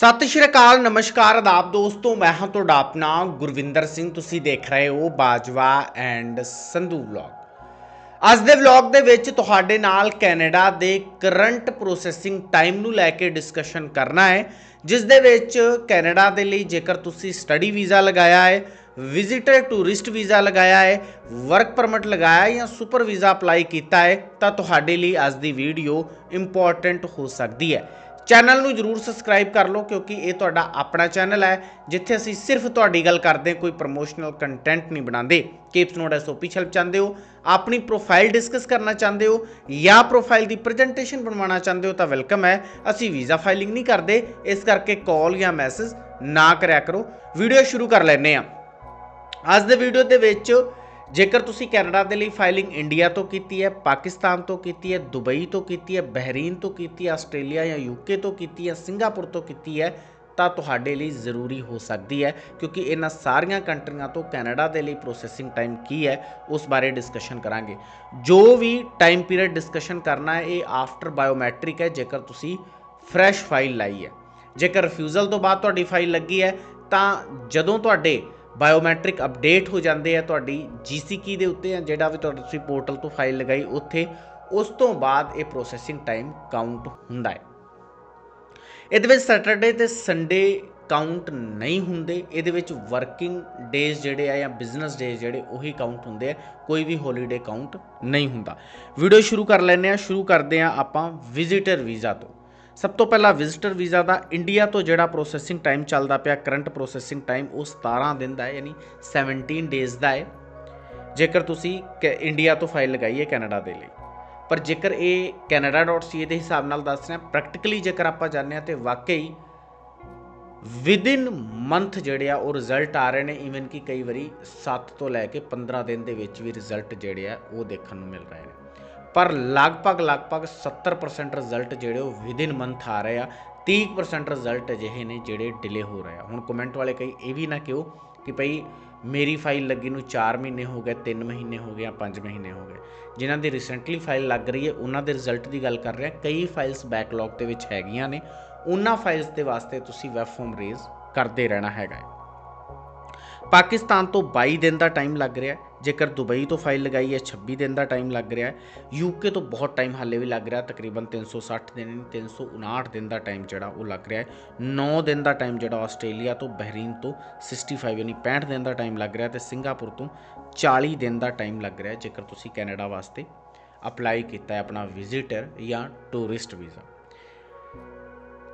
ਸਤਿ ਸ਼੍ਰੀ ਅਕਾਲ, ਨਮਸਕਾਰ ਆਦਾਬ ਦੋਸਤੋ, ਮੈਂ ਹਾਂ ਤੁਹਾਡਾ ਆਪਣਾ ਗੁਰਵਿੰਦਰ ਸਿੰਘ, ਤੁਸੀਂ ਦੇਖ ਰਹੇ ਹੋ ਬਾਜਵਾ ਐਂਡ ਸੰਧੂ ਵਲੌਗ। ਅੱਜ ਦੇ ਵਲੌਗ ਦੇ ਵਿੱਚ ਤੁਹਾਡੇ ਨਾਲ ਕੈਨੇਡਾ ਦੇ ਕਰੰਟ ਪ੍ਰੋਸੈਸਿੰਗ ਟਾਈਮ ਨੂੰ ਲੈ ਕੇ ਡਿਸਕਸ਼ਨ ਕਰਨਾ ਹੈ, ਜਿਸ ਦੇ ਵਿੱਚ ਕੈਨੇਡਾ ਦੇ ਲਈ ਜੇਕਰ ਤੁਸੀਂ ਸਟੱਡੀ ਵੀਜ਼ਾ ਲਗਾਇਆ ਹੈ, ਵਿਜ਼ਿਟਰ ਟੂਰਿਸਟ ਵੀਜ਼ਾ ਲਗਾਇਆ ਹੈ, ਵਰਕ ਪਰਮਿਟ ਲਗਾਇਆ ਹੈ ਜਾਂ ਸੁਪਰ ਵੀਜ਼ਾ ਅਪਲਾਈ ਕੀਤਾ ਹੈ, ਤਾਂ ਤੁਹਾਡੇ ਲਈ ਅੱਜ ਦੀ ਵੀਡੀਓ ਇੰਪੋਰਟੈਂਟ ਹੋ ਸਕਦੀ ਹੈ। ਚੈਨਲ ਨੂੰ ਜਰੂਰ ਸਬਸਕ੍ਰਾਈਬ ਕਰ ਲਓ, ਕਿਉਂਕਿ ਇਹ ਤੁਹਾਡਾ ਆਪਣਾ ਚੈਨਲ ਹੈ, ਜਿੱਥੇ ਅਸੀਂ ਸਿਰਫ ਤੁਹਾਡੀ ਗੱਲ ਕਰਦੇ ਕੋਈ ਪ੍ਰੋਮੋਸ਼ਨਲ ਕੰਟੈਂਟ ਨਹੀਂ ਬਣਾਉਂਦੇ। ਕੇਪਸ ਨੋਟ ਐਸਓਪੀ ਹੈਲਪ ਚਾਹੁੰਦੇ ਹੋ, ਆਪਣੀ ਪ੍ਰੋਫਾਈਲ ਡਿਸਕਸ ਕਰਨਾ ਚਾਹੁੰਦੇ ਹੋ, ਜਾਂ ਪ੍ਰੋਫਾਈਲ ਦੀ ਪ੍ਰੈਜੈਂਟੇਸ਼ਨ ਬਣਵਾਉਣਾ ਚਾਹੁੰਦੇ ਹੋ ਤਾਂ ਵੈਲਕਮ ਹੈ। ਅਸੀਂ ਵੀਜ਼ਾ ਫਾਈਲਿੰਗ ਨਹੀਂ ਕਰਦੇ, ਇਸ ਕਰਕੇ ਕਾਲ ਜਾਂ ਮੈਸੇਜ ਨਾ ਕਰਿਆ ਕਰੋ। ਵੀਡੀਓ ਸ਼ੁਰੂ ਕਰ ਲੈਂਦੇ ਹਾਂ। ਅੱਜ ਦੇ ਵੀਡੀਓ ਦੇ ਵਿੱਚ ਜੇਕਰ ਤੁਸੀਂ ਕੈਨੇਡਾ ਦੇ ਲਈ ਫਾਈਲਿੰਗ ਇੰਡੀਆ ਤੋਂ ਕੀਤੀ ਹੈ, ਪਾਕਿਸਤਾਨ ਤੋਂ ਕੀਤੀ ਹੈ, ਦੁਬਈ ਤੋਂ ਕੀਤੀ ਹੈ, ਬਹਿਰੀਨ ਤੋਂ ਕੀਤੀ ਹੈ, ਆਸਟ੍ਰੇਲੀਆ ਜਾਂ ਯੂਕੇ ਤੋਂ ਕੀਤੀ ਹੈ, ਸਿੰਗਾਪੁਰ ਤੋਂ ਕੀਤੀ ਹੈ, ਤਾਂ ਤੁਹਾਡੇ ਲਈ ਜ਼ਰੂਰੀ ਹੋ ਸਕਦੀ ਹੈ, ਕਿਉਂਕਿ ਇਹਨਾਂ ਸਾਰੀਆਂ ਕੰਟਰੀਆਂ ਤੋਂ ਕੈਨੇਡਾ ਦੇ ਲਈ ਪ੍ਰੋਸੈਸਿੰਗ ਟਾਈਮ ਕੀ ਹੈ, ਉਸ ਬਾਰੇ ਡਿਸਕਸ਼ਨ ਕਰਾਂਗੇ। ਜੋ ਵੀ ਟਾਈਮ ਪੀਰੀਅਡ ਡਿਸਕਸ਼ਨ ਕਰਨਾ ਹੈ, ਇਹ ਆਫਟਰ ਬਾਇਓਮੈਟ੍ਰਿਕ ਹੈ, ਜੇਕਰ ਤੁਸੀਂ ਫਰੈਸ਼ ਫਾਈਲ ਲਾਈ ਹੈ। ਜੇਕਰ ਰਿਫਿਊਜ਼ਲ ਤੋਂ ਬਾਅਦ ਤੁਹਾਡੀ ਫਾਈਲ ਲੱਗੀ ਹੈ, ਤਾਂ ਜਦੋਂ ਤੁਹਾਡੇ ਬਾਇਓਮੈਟ੍ਰਿਕ ਅਪਡੇਟ ਹੋ ਜਾਂਦੇ ਆ ਤੁਹਾਡੀ GCK ਦੇ ਉੱਤੇ ਆ ਜਿਹੜਾ ਵੀ ਤੁਹਾਡਾ ਤੁਸੀਂ ਪੋਰਟਲ ਤੋਂ ਫਾਈਲ ਲਗਾਈ ਉੱਥੇ, ਉਸ ਤੋਂ ਬਾਅਦ ਇਹ ਪ੍ਰੋਸੈਸਿੰਗ ਟਾਈਮ ਕਾਊਂਟ ਹੁੰਦਾ ਹੈ। ਇਹਦੇ ਵਿੱਚ ਸੈਟਰਡੇ ਤੇ ਸੰਡੇ ਕਾਊਂਟ ਨਹੀਂ ਹੁੰਦੇ, ਇਹਦੇ ਵਿੱਚ ਵਰਕਿੰਗ ਡੇਜ਼ ਜਿਹੜੇ ਆ ਜਾਂ ਬਿਜ਼ਨਸ ਡੇਜ਼ ਜਿਹੜੇ, ਉਹੀ ਕਾਊਂਟ ਹੁੰਦੇ ਆ, ਕੋਈ ਵੀ ਹੌਲੀਡੇ ਕਾਊਂਟ ਨਹੀਂ ਹੁੰਦਾ। ਵੀਡੀਓ ਸ਼ੁਰੂ ਕਰ ਲੈਂਦੇ ਆ ਸ਼ੁਰੂ ਕਰਦੇ ਆ ਆਪਾਂ ਵਿਜ਼ਿਟਰ ਵੀਜ਼ਾ ਤੋਂ। ਸਭ ਤੋਂ ਪਹਿਲਾਂ ਵਿਜ਼ਿਟਰ ਵੀਜ਼ਾ ਦਾ ਇੰਡੀਆ ਤੋਂ ਜਿਹੜਾ ਪ੍ਰੋਸੈਸਿੰਗ ਟਾਈਮ ਚੱਲਦਾ ਪਿਆ ਕਰੰਟ ਪ੍ਰੋਸੈਸਿੰਗ ਟਾਈਮ ਉਹ 17 ਦਿਨ ਦਾ ਹੈ, ਯਾਨੀ 17 ਡੇਜ਼ ਦਾ ਹੈ। ਜੇਕਰ ਤੁਸੀਂ ਕੈ- ਇੰਡੀਆ ਤੋਂ ਫਾਈਲ ਲਗਾਈ ਹੈ ਕੈਨੇਡਾ ਦੇ ਲਈ। ਪਰ ਜੇਕਰ ਇਹ canada.ca ਦੇ ਹਿਸਾਬ ਨਾਲ ਦੱਸ ਰਿਹਾ ਪ੍ਰੈਕਟੀਕਲੀ ਜੇਕਰ ਆਪਾਂ ਜਾਣਦੇ ਹਾਂ ਤੇ ਵਾਕਈ ਵਿਦਿਨ ਮੰਥ ਜਿਹੜੇ ਆ, ਉਹ ਰਿਜ਼ਲਟ ਆ ਰਹੇ ਨੇ ਇਵਨ ਕਿ ਕਈ ਵਾਰੀ 7 ਤੋਂ ਲੈ ਕੇ 15 ਦਿਨ ਦੇ ਵਿੱਚ ਵੀ ਰਿਜ਼ਲਟ ਜਿਹੜੇ ਆ, ਉਹ ਦੇਖਣ ਨੂੰ ਮਿਲ ਰਹੇ ਨੇ। ਪਰ ਲਗਭਗ ਲਗਭਗ 70% ਰਿਜ਼ਲਟ ਜਿਹੜੇ ਉਹ ਵਿਦਿਨ ਮੰਥ ਆ ਰਹੇ ਆ। 30% ਰਿਜ਼ਲਟ ਅਜਿਹੇ ਨੇ ਜਿਹੜੇ ਡਿਲੇ ਹੋ ਰਹੇ ਆ। ਹੁਣ ਕਮੈਂਟ ਵਾਲੇ ਕਈ ਇਹ ਵੀ ਨਾ ਕਿਉਂ ਕਿ ਭਈ ਮੇਰੀ ਫਾਈਲ ਲੱਗੀ ਨੂੰ 4 ਮਹੀਨੇ ਹੋ ਗਏ 3 ਮਹੀਨੇ ਹੋ ਗਏ ਜਾਂ 5 ਮਹੀਨੇ ਹੋ ਗਏ। ਜਿਨ੍ਹਾਂ ਦੀ ਰੀਸੈਂਟਲੀ ਫਾਈਲ ਲੱਗ ਰਹੀ ਹੈ, ਉਹਨਾਂ ਦੇ ਰਿਜ਼ਲਟ ਦੀ ਗੱਲ ਕਰ ਰਿਹਾ। ਕਈ ਫਾਈਲਸ ਬੈਕਲੌਗ ਦੇ ਵਿੱਚ ਹੈਗੀਆਂ ਨੇ। ਉਹਨਾਂ ਫਾਈਲਸ ਦੇ ਵਾਸਤੇ ਤੁਸੀਂ ਵੈਬ ਫਾਰਮ ਰੇਜ਼ ਕਰਦੇ ਰਹਿਣਾ ਹੈਗਾ ਹੈ। ਪਾਕਿਸਤਾਨ ਤੋਂ 22 ਦਿਨ ਦਾ ਟਾਈਮ ਲੱਗ ਰਿਹਾ ਜੇਕਰ ਦੁਬਈ ਤੋਂ ਫਾਈਲ ਲਗਾਈ ਹੈ 26 ਦਿਨ ਦਾ ਟਾਈਮ ਲੱਗ ਰਿਹਾ ਯੂਕੇ ਤੋਂ ਬਹੁਤ ਟਾਈਮ ਹਾਲੇ ਵੀ ਲੱਗ ਰਿਹਾ, ਤਕਰੀਬਨ 360 ਦਿਨ 359 ਦਿਨ ਦਾ ਟਾਈਮ ਜਿਹੜਾ ਉਹ ਲੱਗ ਰਿਹਾ ਹੈ। 9 ਦਿਨ ਦਾ ਟਾਈਮ ਜਿਹੜਾ ਆਸਟ੍ਰੇਲੀਆ ਤੋਂ ਬਹਿਰੀਨ ਤੋਂ 65 ਯਾਨੀ 65 ਦਿਨ ਦਾ ਟਾਈਮ ਲੱਗ ਰਿਹਾ ਤੇ ਸਿੰਗਾਪੁਰ ਤੋਂ 40 ਦਿਨ ਦਾ ਟਾਈਮ ਲੱਗ ਰਿਹਾ ਜੇਕਰ ਤੁਸੀਂ ਕੈਨੇਡਾ ਵਾਸਤੇ ਅਪਲਾਈ ਕੀਤਾ ਹੈ ਆਪਣਾ ਵਿਜ਼ਿਟਰ ਜਾਂ ਟੂਰਿਸਟ ਵੀਜ਼ਾ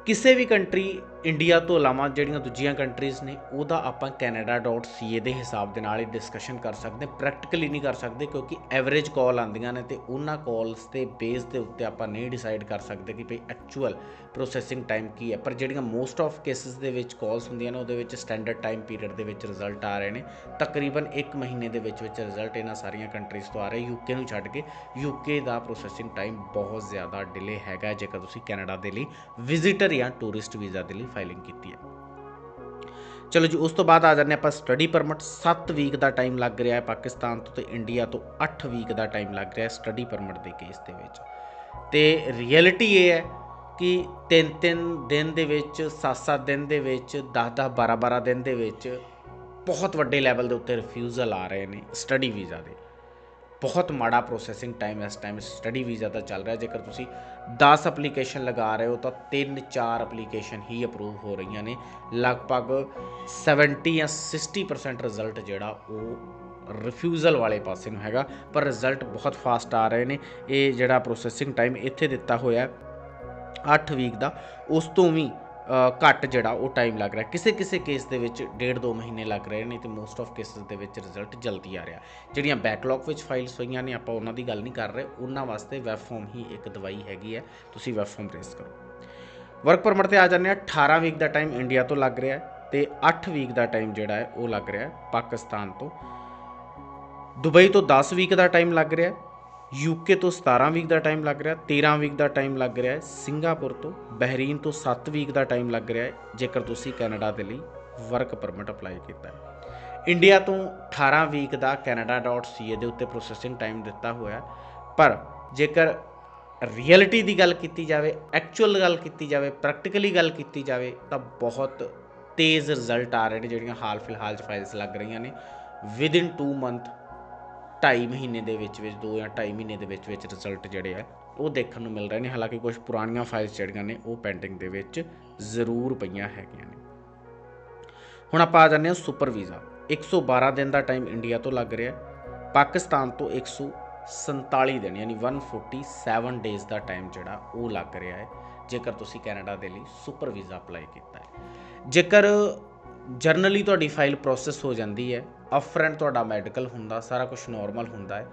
ਕਿਸੇ ਵੀ ਕੰਟਰੀ ਇੰਡੀਆ ਤੋਂ ਇਲਾਵਾ ਜਿਹੜੀਆਂ ਦੂਜੀਆਂ ਕੰਟਰੀਜ਼ ਨੇ, ਉਹਦਾ ਆਪਾਂ canada.ca ਦੇ ਹਿਸਾਬ ਦੇ ਨਾਲ ਹੀ ਡਿਸਕਸ਼ਨ ਕਰ ਸਕਦੇ ਪ੍ਰੈਕਟੀਕਲੀ ਨਹੀਂ ਕਰ ਸਕਦੇ ਕਿਉਂਕਿ ਐਵਰੇਜ ਕਾਲ ਆਉਂਦੀਆਂ ਨੇ ਤੇ ਉਹਨਾਂ ਕਾਲਸ ਤੇ ਬੇਸ ਦੇ ਉੱਤੇ ਆਪਾਂ ਨਹੀਂ ਡਿਸਾਈਡ ਕਰ ਸਕਦੇ ਕਿ ਭਈ ਐਕਚੁਅਲ ਪ੍ਰੋਸੈਸਿੰਗ ਟਾਈਮ ਕੀ ਹੈ। ਪਰ ਜਿਹੜੀਆਂ ਮੋਸਟ ਆਫ ਕੇਸਿਸ ਦੇ ਵਿੱਚ ਕਾਲਸ ਹੁੰਦੀਆਂ ਨੇ, ਉਹਦੇ ਵਿੱਚ ਸਟੈਂਡਰਡ ਟਾਈਮ ਪੀਰੀਅਡ ਦੇ ਵਿੱਚ ਰਿਜ਼ਲਟ ਆ ਰਹੇ ਨੇ। ਤਕਰੀਬਨ 1 ਮਹੀਨੇ ਦੇ ਵਿੱਚ ਵਿੱਚ ਰਿਜ਼ਲਟ ਇਹਨਾਂ ਸਾਰੀਆਂ ਕੰਟਰੀਜ਼ ਤੋਂ ਆ ਰਹੇ। ਯੂਕੇ ਨੂੰ ਛੱਡ ਕੇ ਯੂਕੇ ਦਾ ਪ੍ਰੋਸੈਸਿੰਗ ਟਾਈਮ ਬਹੁਤ ਜ਼ਿਆਦਾ ਡਿਲੇ ਹੈਗਾ ਜੇਕਰ ਤੁਸੀਂ ਕੈਨੇਡਾ ਦੇ ਲਈ ਵਿਜ਼ਿਟਰ ਜਾਂ ਟੂਰਿਸਟ ਵੀਜ਼ਾ ਦੇ ਲਈ ਫਾਈਲਿੰਗ ਕੀਤੀ ਹੈ। ਚਲੋ ਜੀ, ਉਸ ਤੋਂ ਬਾਅਦ ਆ ਜਾਂਦੇ ਆਪਾਂ ਸਟੱਡੀ ਪਰਮਿਟ 7 ਵੀਕ ਦਾ ਟਾਈਮ ਲੱਗ ਰਿਹਾ ਹੈ ਪਾਕਿਸਤਾਨ ਤੋਂ ਤੇ ਇੰਡੀਆ ਤੋਂ 8 ਵੀਕ ਦਾ ਟਾਈਮ ਲੱਗ ਰਿਹਾ ਹੈ ਸਟੱਡੀ ਪਰਮਿਟ ਦੇ ਕੇਸ ਦੇ ਵਿੱਚ। ਤੇ ਰਿਐਲਿਟੀ ਇਹ ਹੈ ਕਿ 3-3 ਦਿਨ ਦੇ ਵਿੱਚ 7-7 ਦਿਨ ਦੇ ਵਿੱਚ 10-10 12-12 ਦਿਨ ਦੇ ਵਿੱਚ ਬਹੁਤ ਵੱਡੇ ਲੈਵਲ ਦੇ ਉੱਤੇ ਰਿਫਿਊਜ਼ਲ ਆ ਰਹੇ ਨੇ ਸਟੱਡੀ ਵੀਜ਼ਾ ਦੇ। ਬਹੁਤ ਮਾੜਾ ਪ੍ਰੋਸੈਸਿੰਗ ਟਾਈਮ ਇਸ ਟਾਈਮ ਸਟੱਡੀ ਵੀਜ਼ਾ ਦਾ ਚੱਲ ਰਿਹਾ। ਜੇਕਰ ਤੁਸੀਂ 10 ਐਪਲੀਕੇਸ਼ਨ ਲਗਾ ਰਹੇ ਹੋ, ਤਾਂ 3-4 ਐਪਲੀਕੇਸ਼ਨ ਹੀ ਅਪਰੂਵ ਹੋ ਰਹੀਆਂ ਨੇ। ਲਗਭਗ 70 ਜਾਂ 60% ਰਿਜ਼ਲਟ ਜਿਹੜਾ ਉਹ ਰਿਫਿਊਜ਼ਲ ਵਾਲੇ ਪਾਸੇ ਨੂੰ ਹੈਗਾ, ਪਰ ਰਿਜ਼ਲਟ ਬਹੁਤ ਫਾਸਟ ਆ ਰਹੇ ਨੇ। ਇਹ ਜਿਹੜਾ ਪ੍ਰੋਸੈਸਿੰਗ ਟਾਈਮ ਇੱਥੇ ਦਿੱਤਾ ਹੋਇਆ 8 ਵੀਕ ਦਾ, ਉਸ ਤੋਂ ਵੀ ਘੱਟ ਜਿਹੜਾ ਉਹ ਟਾਈਮ ਲੱਗ ਰਿਹਾ। ਕਿਸੇ ਕਿਸੇ ਕੇਸ ਦੇ ਵਿੱਚ ਡੇਢ ਦੋ ਮਹੀਨੇ ਲੱਗ ਰਹੇ ਨੇ ਤੇ ਮੋਸਟ ਆਫ ਕੇਸਸ ਦੇ ਵਿੱਚ ਰਿਜ਼ਲਟ ਜਲਦੀ ਆ ਰਿਹਾ। ਜਿਹੜੀਆਂ ਬੈਕਲੌਗ ਵਿੱਚ ਫਾਈਲਸ ਹੋਈਆਂ ਨੇ, ਆਪਾਂ ਉਹਨਾਂ ਦੀ ਗੱਲ ਨਹੀਂ ਕਰ ਰਹੇ। ਉਹਨਾਂ ਵਾਸਤੇ ਵੈਬ ਫਾਰਮ ਹੀ ਇੱਕ ਦਵਾਈ ਹੈਗੀ ਹੈ। ਤੁਸੀਂ ਵੈਬ ਫਾਰਮ ਰੇਸ ਕਰੋ। ਵਰਕ ਪਰਮਿਟ ਤੇ ਆ ਜਾਂਦੇ ਆ 18 ਵੀਕ ਦਾ ਟਾਈਮ ਇੰਡੀਆ ਤੋਂ ਲੱਗ ਰਿਹਾ ਹੈ ਤੇ 8 ਵੀਕ ਦਾ ਟਾਈਮ ਜਿਹੜਾ ਹੈ ਉਹ ਲੱਗ ਰਿਹਾ ਪਾਕਿਸਤਾਨ ਤੋਂ। ਦੁਬਈ ਤੋਂ 10 ਵੀਕ ਦਾ ਟਾਈਮ ਲੱਗ ਰਿਹਾ ਯੂਕੇ ਤੋਂ 17 ਵੀਕ ਦਾ ਟਾਈਮ ਲੱਗ ਰਿਹਾ 13 ਵੀਕ ਦਾ ਟਾਈਮ ਲੱਗ ਰਿਹਾ ਹੈ, ਸਿੰਗਾਪੁਰ ਤੋਂ ਬਹਿਰੀਨ ਤੋਂ 7 ਵੀਕ ਦਾ ਟਾਈਮ ਲੱਗ ਰਿਹਾ ਹੈ, ਜੇਕਰ ਤੁਸੀਂ ਕੈਨੇਡਾ ਦੇ ਲਈ ਵਰਕ ਪਰਮਿਟ ਅਪਲਾਈ ਕੀਤਾ ਹੈ। ਇੰਡੀਆ ਤੋਂ 18 ਵੀਕ ਦਾ canada.ca ਦੇ ਉੱਤੇ ਪ੍ਰੋਸੈਸਿੰਗ ਟਾਈਮ ਦਿੱਤਾ ਹੋਇਆ ਪਰ ਜੇਕਰ ਰਿਐਲਿਟੀ ਦੀ ਗੱਲ ਕੀਤੀ ਜਾਵੇ ਐਕਚੁਅਲ ਗੱਲ ਕੀਤੀ ਜਾਵੇ ਪ੍ਰੈਕਟੀਕਲੀ ਗੱਲ ਕੀਤੀ ਜਾਵੇ, ਤਾਂ ਬਹੁਤ ਤੇਜ਼ ਰਿਜ਼ਲਟ ਆ ਰਹੇ ਨੇ, ਜਿਹੜੀਆਂ ਹਾਲ ਫਿਲਹਾਲ ਚ ਫਾਈਲਸ ਲੱਗ ਰਹੀਆਂ ਨੇ ਵਿਦਿਨ 2 ਮੰਥ 2.5 ਮਹੀਨੇ ਦੇ ਵਿੱਚ ਵਿੱਚ 2 ਜਾਂ 2.5 ਮਹੀਨੇ ਦੇ ਵਿੱਚ ਵਿੱਚ ਰਿਜ਼ਲਟ ਜਿਹੜੇ ਆ, ਉਹ ਦੇਖਣ ਨੂੰ ਮਿਲ ਰਹੇ ਨੇ। ਹਾਲਾਂਕਿ ਕੁਝ ਪੁਰਾਣੀਆਂ ਫਾਈਲਸ ਜਿਹੜੀਆਂ ਨੇ, ਉਹ ਪੈਂਡਿੰਗ ਦੇ ਵਿੱਚ ਜ਼ਰੂਰ ਪਈਆਂ ਹੈਗੀਆਂ ਨੇ। ਹੁਣ ਆਪਾਂ ਆ ਜਾਂਦੇ ਹਾਂ ਸੁਪਰ ਵੀਜ਼ਾ 112 ਦਿਨ ਦਾ ਟਾਈਮ ਇੰਡੀਆ ਤੋਂ ਲੱਗ ਰਿਹਾ ਪਾਕਿਸਤਾਨ ਤੋਂ 147 ਦਿਨ, ਯਾਨੀ 147 ਡੇਜ਼ ਦਾ ਟਾਈਮ ਜਿਹੜਾ, ਉਹ ਲੱਗ ਰਿਹਾ ਹੈ। ਜੇਕਰ ਤੁਸੀਂ ਕੈਨੇਡਾ ਦੇ ਲਈ ਸੁਪਰ ਵੀਜ਼ਾ ਅਪਲਾਈ ਕੀਤਾ ਹੈ। ਜੇਕਰ ਜਰਨਲੀ ਤੁਹਾਡੀ ਫਾਈਲ ਪ੍ਰੋਸੈਸ ਹੋ ਜਾਂਦੀ ਹੈ ਅਪਫਰੰਟ ਤੁਹਾਡਾ ਮੈਡੀਕਲ ਹੁੰਦਾ ਸਾਰਾ ਕੁਝ ਨਾਰਮਲ ਹੁੰਦਾ ਹੈ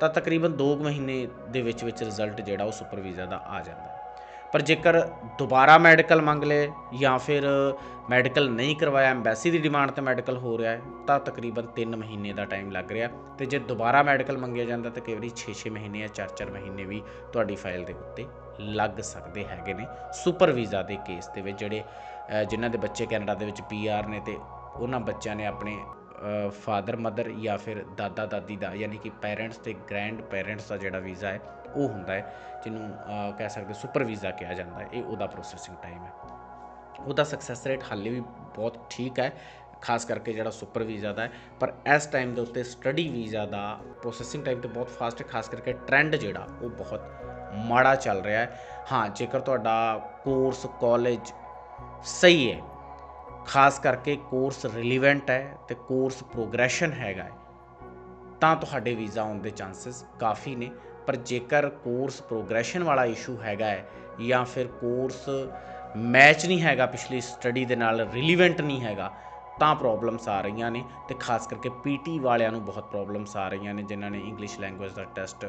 ਤਾਂ ਤਕਰੀਬਨ 2 ਮਹੀਨੇ ਦੇ ਵਿੱਚ ਵਿੱਚ ਰਿਜ਼ਲਟ ਜਿਹੜਾ ਉਹ ਸੁਪਰ ਵੀਜ਼ਾ ਦਾ ਆ ਜਾਂਦਾ ਪਰ ਜੇਕਰ ਦੁਬਾਰਾ ਮੈਡੀਕਲ ਮੰਗ ਲਏ ਜਾਂ ਫਿਰ ਮੈਡੀਕਲ ਨਹੀਂ ਕਰਵਾਇਆ ਐਮਬੈਸੀ ਦੀ ਡਿਮਾਂਡ ਤੇ ਮੈਡੀਕਲ ਹੋ ਰਿਹਾ ਹੈ ਤਾਂ ਤਕਰੀਬਨ 3 ਮਹੀਨੇ ਦਾ ਟਾਈਮ ਲੱਗ ਰਿਹਾ ਤੇ ਜੇ ਦੁਬਾਰਾ ਮੈਡੀਕਲ ਮੰਗਿਆ ਜਾਂਦਾ ਤਾਂ ਕਈ ਵਾਰੀ 6-6 ਮਹੀਨੇ ਜਾਂ 4-4 ਮਹੀਨੇ ਵੀ ਤੁਹਾਡੀ ਫਾਈਲ ਦੇ ਉੱਤੇ ਲੱਗ ਸਕਦੇ ਹੈਗੇ ਨੇ ਸੁਪਰ ਵੀਜ਼ਾ ਦੇ ਕੇਸ ਦੇ ਵਿੱਚ ਜਿਹੜੇ ਅ, ਜਿਨ੍ਹਾਂ ਦੇ ਬੱਚੇ ਕੈਨੇਡਾ ਦੇ ਵਿੱਚ ਪੀਆਰ ਨੇ ਤੇ ਉਹਨਾਂ ਬੱਚਿਆਂ ਨੇ ਆਪਣੇ ਫਾਦਰ ਮਦਰ ਜਾਂ ਫਿਰ ਦਾਦਾ ਦਾਦੀ ਦਾ, ਯਾਨੀ ਕਿ ਪੈਰੈਂਟਸ ਤੇ ਗ੍ਰੈਂਡ ਪੈਰੈਂਟਸ ਦਾ ਜਿਹੜਾ ਵੀਜ਼ਾ ਹੈ, ਉਹ ਹੁੰਦਾ ਹੈ, ਜਿਹਨੂੰ ਕਹਿ ਸਕਦੇ ਸੁਪਰ ਵੀਜ਼ਾ ਕਿਹਾ ਜਾਂਦਾ ਹੈ। ਇਹ ਉਹਦਾ ਪ੍ਰੋਸੈਸਿੰਗ ਟਾਈਮ ਹੈ। ਉਹਦਾ ਸਕਸੈਸ ਰੇਟ ਹਾਲੇ ਵੀ ਬਹੁਤ ਠੀਕ ਹੈ, ਖਾਸ ਕਰਕੇ ਜਿਹੜਾ ਸੁਪਰ ਵੀਜ਼ਾ ਦਾ ਹੈ। ਪਰ ਇਸ ਟਾਈਮ ਦੇ ਉੱਤੇ ਸਟੱਡੀ ਵੀਜ਼ਾ ਦਾ ਪ੍ਰੋਸੈਸਿੰਗ ਟਾਈਮ ਤੇ ਬਹੁਤ ਫਾਸਟ ਹੈ, ਖਾਸ ਕਰਕੇ ਟ੍ਰੈਂਡ ਜਿਹੜਾ, ਉਹ ਬਹੁਤ ਮਾੜਾ ਚੱਲ ਰਿਹਾ ਹੈ। ਹਾਂ, ਜੇਕਰ ਤੁਹਾਡਾ ਕੋਰਸ ਕਾਲਜ ਸਹੀ ਹੈ ਖਾਸ ਕਰਕੇ ਕੋਰਸ ਰਿਲੀਵੈਂਟ ਹੈ ਤੇ ਕੋਰਸ ਪ੍ਰੋਗਰੈਸ਼ਨ ਹੈਗਾ ਹੈ, ਤਾਂ ਤੁਹਾਡੇ ਵੀਜ਼ਾ ਆਉਣ ਦੇ ਚਾਂਸਸ ਕਾਫੀ ਨੇ। ਪਰ ਜੇਕਰ ਕੋਰਸ ਪ੍ਰੋਗਰੈਸ਼ਨ ਵਾਲਾ ਇਸ਼ੂ ਹੈਗਾ ਹੈ ਜਾਂ ਫਿਰ ਕੋਰਸ ਮੈਚ ਨਹੀਂ ਹੈਗਾ ਪਿਛਲੀ ਸਟੱਡੀ ਦੇ ਨਾਲ ਰਿਲੀਵੈਂਟ ਨਹੀਂ ਹੈਗਾ, ਤਾਂ ਪ੍ਰੋਬਲਮਸ ਆ ਰਹੀਆਂ ਨੇ ਤੇ ਖਾਸ ਕਰਕੇ ਪੀਟੀ ਵਾਲਿਆਂ ਨੂੰ ਬਹੁਤ ਪ੍ਰੋਬਲਮਸ ਆ ਰਹੀਆਂ ਨੇ ਜਿਨ੍ਹਾਂ ਨੇ ਇੰਗਲਿਸ਼ ਲੈਂਗੁਏਜ ਦਾ ਟੈਸਟ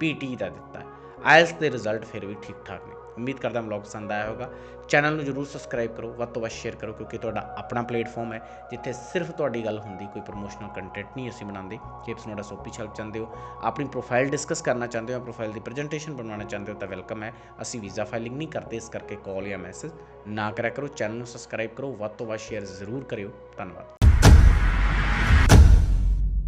ਪੀਟੀ ਦਾ ਦਿੱਤਾ ਆਇਲਸ ਦੇ ਰਿਜ਼ਲਟ ਫਿਰ ਵੀ ਠੀਕ ਠਾਕ ਨੇ। ਉਮੀਦ ਕਰਦਾ ਵਲੌਗ ਪਸੰਦ ਆਇਆ ਹੋਗਾ ਚੈਨਲ ਨੂੰ ਜਰੂਰ ਸਬਸਕ੍ਰਾਈਬ ਕਰੋ, ਵੱਧ ਤੋਂ ਵੱਧ ਸ਼ੇਅਰ ਕਰੋ, ਕਿਉਂਕਿ ਤੁਹਾਡਾ ਆਪਣਾ ਪਲੇਟਫਾਰਮ ਹੈ, ਜਿੱਥੇ ਸਿਰਫ ਤੁਹਾਡੀ ਗੱਲ ਹੁੰਦੀ, ਕੋਈ ਪ੍ਰੋਮੋਸ਼ਨਲ ਕੰਟੈਂਟ ਨਹੀਂ ਅਸੀਂ ਬਣਾਉਂਦੇ। ਜੇ ਤੁਸੀਂ ਸਾਡਾ ਸੋਪੀ ਛਲਪ ਚਾਹੁੰਦੇ ਹੋ। ਆਪਣੀ ਪ੍ਰੋਫਾਈਲ ਡਿਸਕਸ ਕਰਨਾ ਚਾਹੁੰਦੇ ਹੋ ਪ੍ਰੋਫਾਈਲ ਦੀ ਪ੍ਰੈਜੈਂਟੇਸ਼ਨ ਬਣਵਾਉਣਾ ਚਾਹੁੰਦੇ ਹੋ, ਤਾਂ ਵੈਲਕਮ ਹੈ। ਅਸੀਂ ਵੀਜ਼ਾ ਫਾਈਲਿੰਗ ਨਹੀਂ ਕਰਦੇ, ਇਸ ਕਰਕੇ ਕਾਲ ਜਾਂ ਮੈਸੇਜ ਨਾ ਕਰਿਆ ਕਰੋ। ਚੈਨਲ ਨੂੰ ਸਬਸਕ੍ਰਾਈਬ ਕਰੋ, ਵੱਧ ਤੋਂ ਵੱਧ ਸ਼ੇਅਰ ਜ਼ਰੂਰ ਕਰਿਓ। ਧੰਨਵਾਦ।